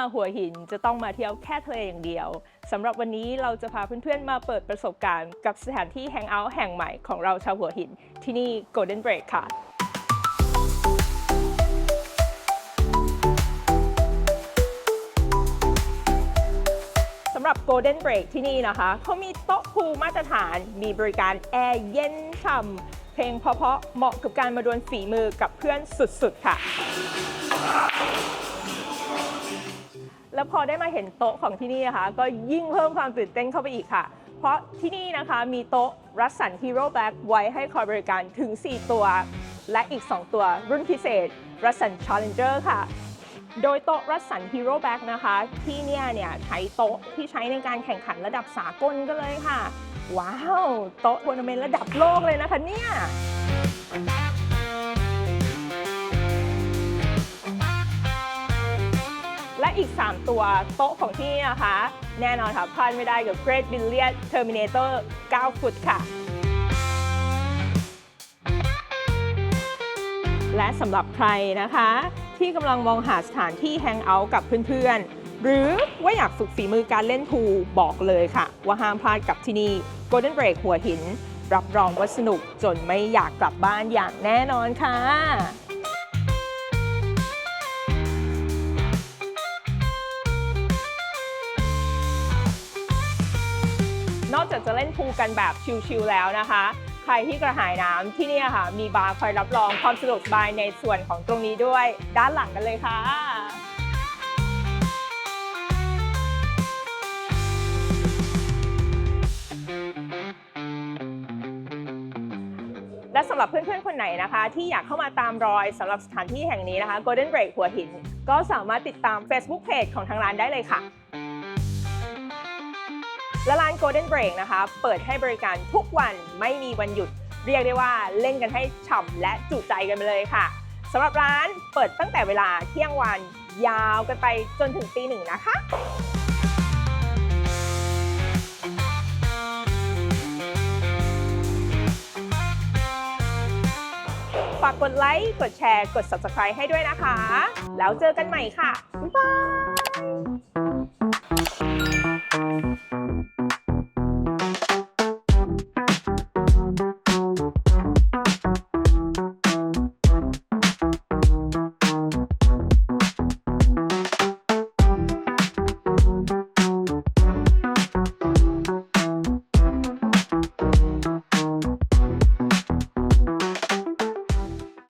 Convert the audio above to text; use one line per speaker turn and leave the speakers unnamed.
าหัวหินจะต้องมาเที่ยวแค่ทะเลอย่างเดียวสำหรับวันนี้เราจะพาเพื่อนๆมาเปิดประสบการณ์กับสถานที่แฮงเอาท์แห่งใหม่ของเราชาวหัวหิน ที่นี่ Golden Break ค่ะสำหรับ Golden Break ที่นี่นะคะ เขามีโต๊ะพูมาตรฐาน มีบริการแอร์เย็นฉ่ำเพลงเพราะๆเหมาะกับการมาดวลฝีมือกับเพื่อนสุดๆ ค่ะ แล้วพอได้มาเห็นโต๊ะของที่นี่นะคะ ก็ยิ่งเพิ่มความตื่นเต้นเข้าไปอีกค่ะ เพราะที่นี่นะคะมีโต๊ะรัสสันฮีโร่แบ็กไว้ให้คอยบริการถึง 4 ตัว และอีก 2 ตัวรุ่นพิเศษรัสสัน Challenger ค่ะ โดยโต๊ะรัสสันฮีโร่แบ็กนะคะ ที่เนี่ยเนี่ยใช้โต๊ะที่ใช้ในการแข่งขันระดับสากลกันเลยค่ะ ว้าว โต๊ะทัวร์นาเมนต์ระดับโลกเลยนะคะเนี่ย อีก 3 ตัวโต๊ะของที่นี่นะคะ แน่นอนค่ะพลาดไม่ได้กับ Great Billiard Terminator 9 ฟุตค่ะ และสำหรับใครนะคะ ที่กำลังมองหาสถานที่แฮงเอาท์กับเพื่อนๆ หรือว่าอยากฝึกฝีมือการเล่นพูบอกเลยค่ะ ว่าห้ามพลาดกับที่นี่ Golden Break หัวหิน รับรองว่าสนุกจนไม่อยากกลับบ้านอย่างแน่นอนค่ะ อกจากจะเล่นพูลกันแบบชิลๆแล้วนะคะ ใครที่กระหายน้ำที่นี่ค่ะ มีบาร์คอยรับรองความสะดวกสบายในส่วนของตรงนี้ด้วย ด้านหลังกันเลยค่ะและสำหรับเพื่อนๆ คนไหนนะคะ ที่อยากเข้ามาตามรอยสำหรับสถานที่แห่งนี้นะคะ Golden Break หัวหิน ก็สามารถติดตาม Facebook Page ของทางร้านได้เลยค่ะ และร้าน Golden Break นะคะ เปิดให้บริการทุกวันไม่มีวันหยุด เรียกได้ว่าเล่นกันให้ฉ่ำและจุใจกันไปเลยค่ะสำหรับร้านเปิดตั้งแต่เวลาเที่ยงวันยาวกันไปจนถึงตีหนึ่งนะคะฝากกดไลค์ กดแชร์ กด Subscribe ให้ด้วยนะคะ แล้วเจอกันใหม่ค่ะ บ๊ายบาย